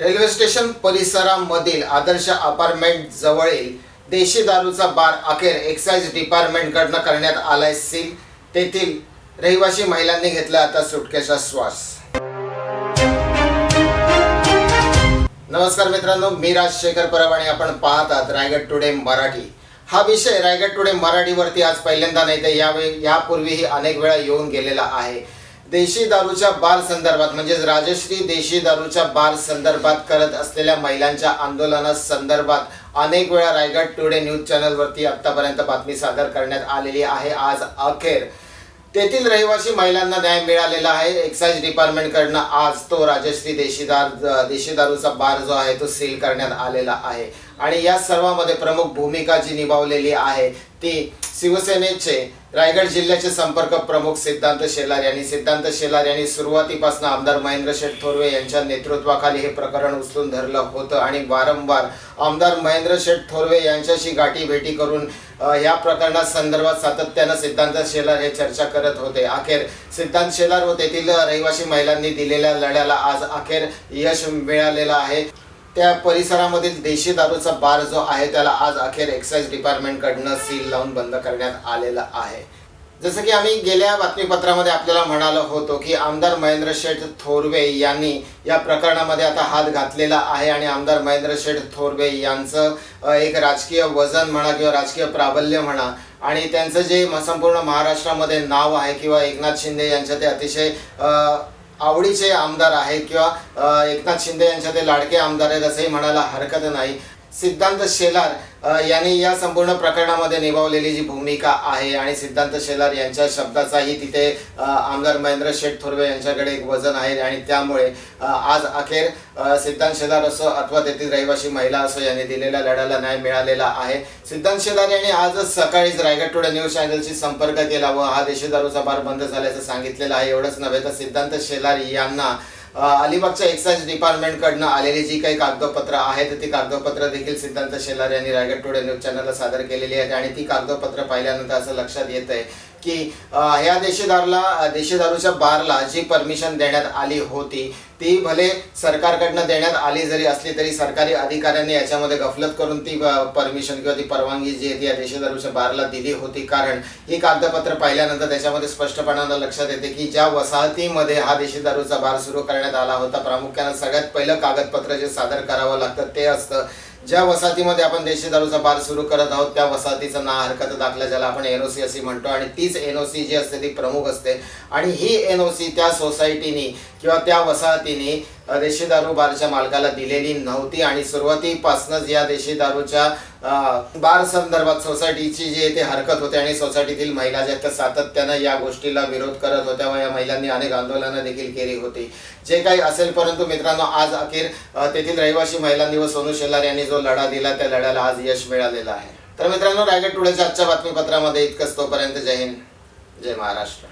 Railway station परिसरामधील Adarsh apartment जवळील देशी दारूचा बार अखेर एक्साईज डिपार्टमेंटकडनं करण्यात आलाय सील. तेथील रहिवासी महिलांनी घेतला आता सुटकेचा श्वास. नमस्कार मित्रांनो मी राजशेखर परब आणि आपण पाहत आहात रायगड टुडे मराठी. हा विषय रायगड टुडे मराठीवरती आज पहिल्यांदा नाही तर यावेळी यापूर्वीही अनेक वेळा येऊन गेलेला आहे. देशी दारूच्या बार संदर्भात म्हणजेच राजश्री देशी दारूच्या बार संदर्भात करत असलेल्या महिलांच्या आंदोलना संदर्भात अनेक वेळा रायगड टुडे न्यूज चॅनलवरती आतापर्यंत बातमी सादर करण्यात आलेली आहे. आज अखेर तेथील रहिवासी महिलांना न्याय मिळालेला आहे. एक्साईज डिपार्टमेंटकडनं आज तो राजश्री देशीदार देशी दारूचा बार जो आहे तो सील करण्यात आलेला आहे. आणि या सर्वामध्ये प्रमुख भूमिका जी निभावलेली आहे ती शिवसेनेचे रायगड जिल्ह्याचे संपर्क प्रमुख सिद्धांत शेलार यांनी. सिद्धांत शेलार यांनी सुरुवातीपासून आमदार महेंद्र शेठ थोरवे यांच्या नेतृत्वाखाली हे प्रकरण उचलून धरलं होतं आणि वारंवार आमदार महेंद्र शेठ थोरवे यांच्याशी गाठी भेटी करून या प्रकरणा संदर्भात सातत्यानं सिद्धांत शेलार हे चर्चा करत होते. अखेर सिद्धांत शेलार व तेथील रहिवासी महिलांनी दिलेल्या लढ्याला आज अखेर यश मिळालेलं आहे. त्या परिसरामधील देशी दारूचा बार जो आहे त्याला आज अखेर एक्साईज डिपार्टमेंटकडनं सील लावून बंद करण्यात आलेला आहे. जसं की आम्ही गेल्या बातमीपत्रामध्ये आपल्याला म्हणालो होतो की आमदार महेंद्र शेठ थोरवे यांनी या प्रकरणामध्ये आता हात घातलेला आहे आणि आमदार महेंद्र शेठ थोरवे यांचं एक राजकीय वजन म्हणा किंवा राजकीय प्राबल्य म्हणा आणि त्यांचं जे म- संपूर्ण महाराष्ट्रामध्ये नाव आहे किंवा एकनाथ शिंदे यांच्या ते अतिशय आवडीचे आमदार आहेत किंवा एकनाथ शिंदे यांच्या ते लाडके आमदार आहेत असंही म्हणायला हरकत नाही. सिद्धांत शेलार यांनी या संपूर्ण प्रकरणामध्ये निभावलेली जी भूमिका आहे आणि सिद्धांत शेलार यांच्या शब्दाचाही तिथे आमदार महेंद्र शेठ थोरवे यांच्याकडे एक वजन आहे आणि त्यामुळे आज अखेर सिद्धांत शेलार असो अथवा तेथील रहिवासी महिला असो यांनी दिलेल्या लढ्याला न्याय मिळालेला आहे. सिद्धांत शेलार यांनी आजच सकाळीच रायगड टुडे न्यूज चॅनलशी संपर्क केला व हा देशी दारूचा बंद झाल्याचं सांगितलेलं आहे. एवढंच नव्हे तर सिद्धांत शेलार यांना अलिबागच्या एक्साईज डिपार्टमेंटकडनं आलेली जी काही कागदपत्र आहेत ती कागदपत्र देखील सिद्धांत शेलार यांनी रायगड टुडे न्यूज चॅनलला सादर केलेली आहेत आणि ती कागदपत्र पाहिल्यानंतर असं लक्षात येत आहे की ह्या देशीदारला देशीदारूच्या बारला जी परमिशन देण्यात आली होती ती भले सरकारकडनं देण्यात आली जरी असली तरी सरकारी अधिकाऱ्यांनी याच्यामध्ये गफलत करून ती परमिशन किंवा ती परवानगी जी आहे ती या देशीदारूच्या बारला दिली होती. कारण ही कागदपत्र पाहिल्यानंतर त्याच्यामध्ये स्पष्टपणानं लक्षात येते की ज्या वसाहतीमध्ये हा देशीदारूचा बार सुरू करण्यात आला होता प्रामुख्यानं सगळ्यात पहिलं कागदपत्र जे सादर करावं लागतं ते असतं ज्या वसाहतीमध्ये आपण देशी दारूचा बार सुरू करत आहोत त्या वसाहतीचं ना हरकत दाखला ज्याला आपण एनओसी अशी म्हणतो. आणि तीच एनओसी जी असते ती प्रमुख असते. आणि ही एनओसी त्या सोसायटीनी किंवा त्या वसाहतीने देशी दारू बारच्या मालकाला दिलेली नव्हती आणि सुरुवातीपासूनच या देशी दारूच्या बार संदर्भात सोसायटीची जी ते ती हरकत होते आणि सोसायटीतील महिला ज्या त्या सातत्यानं या गोष्टीला विरोध करत होत्या व या महिलांनी अनेक आंदोलनं देखील केली होती. जे काही असेल परंतु मित्रांनो आज अखेर तेथील रहिवासी महिलांनी व सोनू शेलार यांनी जो लढा दिला त्या लढ्याला आज यश मिळालेलं आहे. तर मित्रांनो रायगड टुडेच्या आजच्या बातमीपत्रामध्ये इतकंच. तोपर्यंत जय हिंद जय महाराष्ट्र.